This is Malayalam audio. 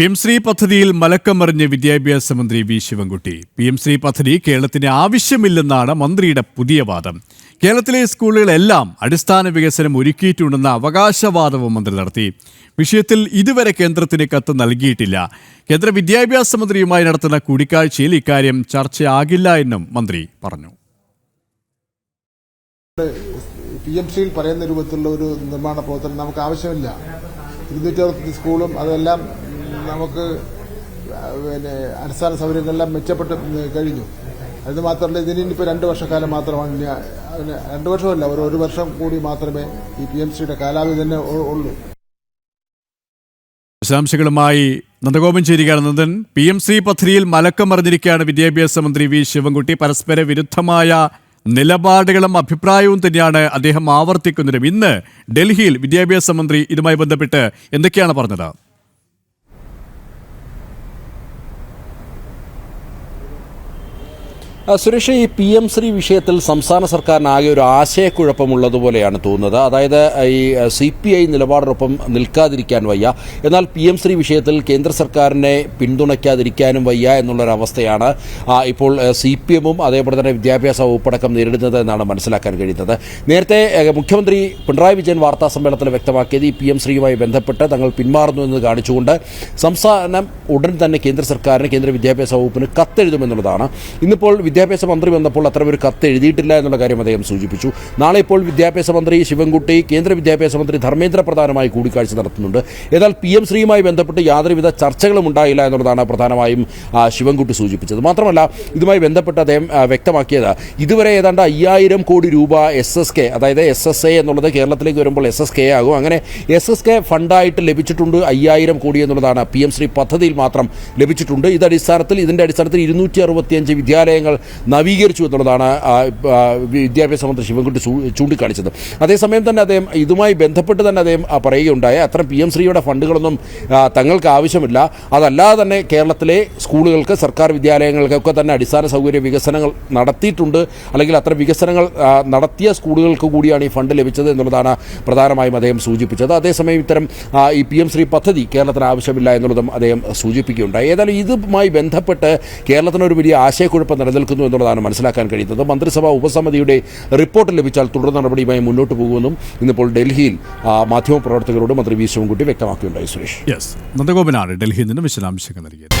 പി എം ശ്രീ പദ്ധതിയിൽ മലക്കമറിഞ്ഞ് വിദ്യാഭ്യാസ മന്ത്രി V Sivankutty. P M Shri പദ്ധതി കേരളത്തിന് ആവശ്യമില്ലെന്നാണ് മന്ത്രിയുടെ പുതിയ വാദം. കേരളത്തിലെ സ്കൂളുകളെല്ലാം അടിസ്ഥാന വികസനം ഒരുക്കിയിട്ടുണ്ടെന്ന അവകാശവാദവും മന്ത്രി നടത്തി. വിഷയത്തിൽ ഇതുവരെ കേന്ദ്രത്തിന് കത്ത് നൽകിയിട്ടില്ല. കേന്ദ്ര വിദ്യാഭ്യാസ മന്ത്രിയുമായി നടത്തുന്ന കൂടിക്കാഴ്ചയിൽ ഇക്കാര്യം ചർച്ചയാകില്ല എന്നും മന്ത്രി പറഞ്ഞു. പി എം പറയുന്ന രൂപത്തിലുള്ള ഒരു നിർമ്മാണ പ്രവർത്തനം നമുക്ക് ആവശ്യമില്ല. സ്കൂളും അതെല്ലാം നമുക്ക് പിന്നെ അടിസ്ഥാന സൗകര്യങ്ങളെല്ലാം മെച്ചപ്പെട്ട് കഴിഞ്ഞു. അത് മാത്രമല്ല ഇതിന് ഇനിയിപ്പോൾ രണ്ട് വർഷക്കാലം മാത്രമാണ് ഇനി രണ്ട് വർഷമല്ല ഒരു ഒരു വർഷം കൂടി മാത്രമേ ഈ പി എം സിയുടെ കാലാവധി തന്നെ ഉള്ളൂ. വിശദാംശങ്ങളുമായി നന്ദഗോപൻ ചേരുകയാണ് നന്ദൻ. പി എം സി പദ്ധതിയിൽ മലക്കം മറിഞ്ഞിരിക്കുകയാണ് വിദ്യാഭ്യാസ മന്ത്രി വി ശിവൻകുട്ടി. പരസ്പര വിരുദ്ധമായ നിലപാടുകളും അഭിപ്രായവും തന്നെയാണ് അദ്ദേഹം ആവർത്തിക്കുന്നതും. ഇന്ന് ഡൽഹിയിൽ വിദ്യാഭ്യാസ മന്ത്രി ഇതുമായി ബന്ധപ്പെട്ട് എന്തൊക്കെയാണ് പറഞ്ഞത്? സുരേഷ് ഈ പി എം ശ്രീ വിഷയത്തിൽ സംസ്ഥാന സർക്കാരിന് ആകെ ഒരു ആശയക്കുഴപ്പമുള്ളതുപോലെയാണ് തോന്നുന്നത്. അതായത് ഈ സി പി ഐ നിലപാടിനൊപ്പം നിൽക്കാതിരിക്കാൻ വയ്യ. എന്നാൽ പി എം ശ്രീ വിഷയത്തിൽ കേന്ദ്ര സർക്കാരിനെ പിന്തുണയ്ക്കാതിരിക്കാനും വയ്യ എന്നുള്ളൊരവസ്ഥയാണ് ഇപ്പോൾ സി പി എമ്മും അതേപോലെ തന്നെ വിദ്യാഭ്യാസ വകുപ്പടക്കം നേരിടുന്നത് എന്നാണ് മനസ്സിലാക്കാൻ കഴിയുന്നത്. നേരത്തെ മുഖ്യമന്ത്രി പിണറായി വിജയൻ വാർത്താ സമ്മേളനത്തിൽ വ്യക്തമാക്കിയത് ഈ പി എം ശ്രീയുമായി ബന്ധപ്പെട്ട് തങ്ങൾ പിന്മാറുന്നു എന്ന് കാണിച്ചുകൊണ്ട് സംസ്ഥാനം ഉടൻ തന്നെ കേന്ദ്ര സർക്കാരിന് കേന്ദ്ര വിദ്യാഭ്യാസ വകുപ്പിന് കത്തെഴുതുമെന്നുള്ളതാണ് ഇന്നിപ്പോൾ വിദ്യാഭ്യാസ മന്ത്രി വന്നപ്പോൾ ഒരു കത്ത് എഴുതിയിട്ടില്ല എന്നുള്ള കാര്യം അദ്ദേഹം സൂചിപ്പിച്ചു. നാളെ ഇപ്പോൾ വിദ്യാഭ്യാസ മന്ത്രി ശിവൻകുട്ടി കേന്ദ്ര വിദ്യാഭ്യാസ മന്ത്രി ധർമ്മേന്ദ്ര പ്രധാനമായി കൂടിക്കാഴ്ച നടത്തുന്നുണ്ട്. എന്നാൽ പി എം ശ്രീയുമായി ബന്ധപ്പെട്ട് യാതൊരുവിധ ചർച്ചകളും ഉണ്ടായില്ല എന്നുള്ളതാണ് പ്രധാനമായും ശിവൻകുട്ടി സൂചിപ്പിച്ചത്. മാത്രമല്ല ഇതുമായി ബന്ധപ്പെട്ട് അദ്ദേഹം വ്യക്തമാക്കിയത് ഇതുവരെ ഏതാണ്ട് അയ്യായിരം കോടി രൂപ എസ് എസ് കെ അതായത് എസ് എസ് എ എന്നുള്ളത് കേരളത്തിലേക്ക് വരുമ്പോൾ എസ് എസ് കെ ആകും. അങ്ങനെ എസ് എസ് കെ ഫണ്ടായിട്ട് ലഭിച്ചിട്ടുണ്ട് അയ്യായിരം കോടി എന്നുള്ളതാണ് പി എം ശ്രീ പദ്ധതിയിൽ മാത്രം ലഭിച്ചിട്ടുണ്ട്. ഇത് അടിസ്ഥാനത്തിൽ ഇതിന്റെ അടിസ്ഥാനത്തിൽ ഇരുന്നൂറ്റി അറുപത്തിയഞ്ച് വിദ്യാലയങ്ങൾ നവീകരിച്ചു എന്നുള്ളതാണ് വിദ്യാഭ്യാസ മന്ത്രി ശിവൻകുട്ടി ചൂണ്ടിക്കാണിച്ചത്. അതേസമയം തന്നെ അദ്ദേഹം ഇതുമായി ബന്ധപ്പെട്ട് തന്നെ അദ്ദേഹം പറയുകയുണ്ടായ. അത്ര പി എം ശ്രീയുടെ ഫണ്ടുകളൊന്നും തങ്ങൾക്ക് ആവശ്യമില്ല. അതല്ലാതെ തന്നെ കേരളത്തിലെ സ്കൂളുകൾക്ക് സർക്കാർ വിദ്യാലയങ്ങൾക്കൊക്കെ തന്നെ അടിസ്ഥാന സൗകര്യ വികസനങ്ങൾ നടത്തിയിട്ടുണ്ട്. അല്ലെങ്കിൽ അത്ര വികസനങ്ങൾ നടത്തിയ സ്കൂളുകൾക്ക് കൂടിയാണ് ഈ ഫണ്ട് ലഭിച്ചത് എന്നുള്ളതാണ് പ്രധാനമായും അദ്ദേഹം സൂചിപ്പിച്ചത്. അതേസമയം ഇത്തരം ഈ പി എം ശ്രീ പദ്ധതി കേരളത്തിന് ആവശ്യമില്ല എന്നുള്ളതും അദ്ദേഹം സൂചിപ്പിക്കുകയുണ്ടായി. ഏതായാലും ഇതുമായി ബന്ധപ്പെട്ട് കേരളത്തിനൊരു വലിയ ആശയക്കുഴപ്പം നടക്കുന്നു എന്നുള്ളതാണ് മനസ്സിലാക്കാൻ കഴിയുന്നത്. മന്ത്രിസഭാ ഉപസമിതിയുടെ റിപ്പോർട്ട് ലഭിച്ചാൽ തുടർ നടപടിയുമായി മുന്നോട്ട് പോകുമെന്നും ഇന്നിപ്പോൾ ഡൽഹിയിൽ മാധ്യമപ്രവർത്തകരോട് മന്ത്രി വി ശിവൻകുട്ടി വ്യക്തമാക്കിയുണ്ടായി സുരേഷ്. യെസ് നന്ദഗോപനാണ് ഡൽഹിയിൽ നിന്ന് വിശദാംശങ്ങൾ നൽകിയത്.